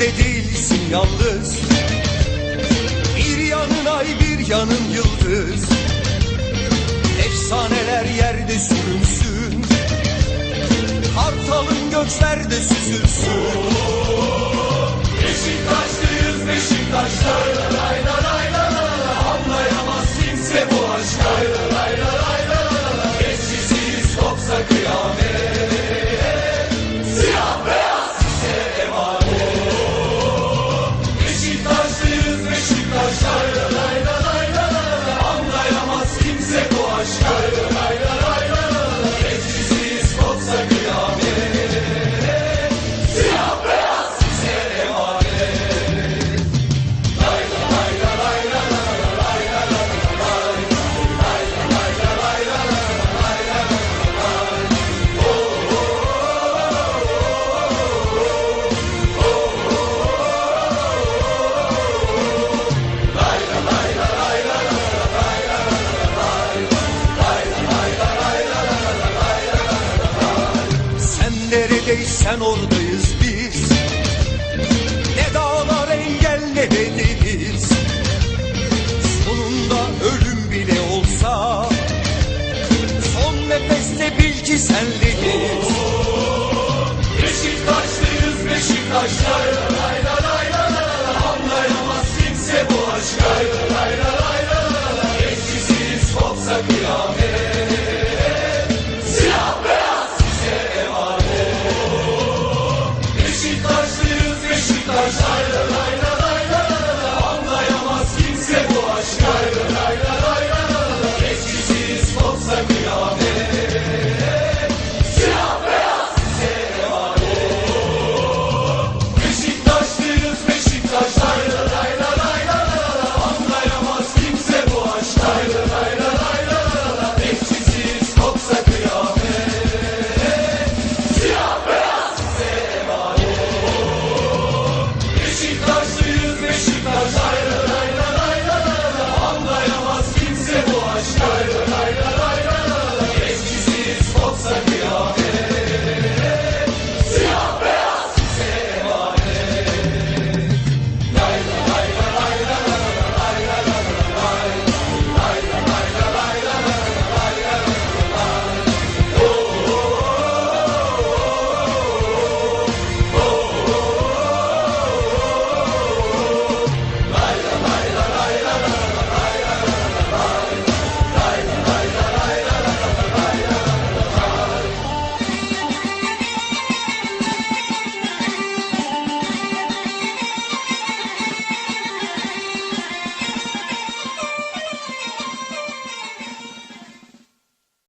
de değilsin yalnız. Bir yanın ay bir yanın yıldız. Efsaneler yerde sürünsün. Kartalın göklerde süzülsün. Neredeysen oradayız biz. Ne dağlar engel ne de deniz. Sonunda ölüm bile olsa Son nefeste bil ki senleyiz Beşiktaşlıyız Beşiktaşlar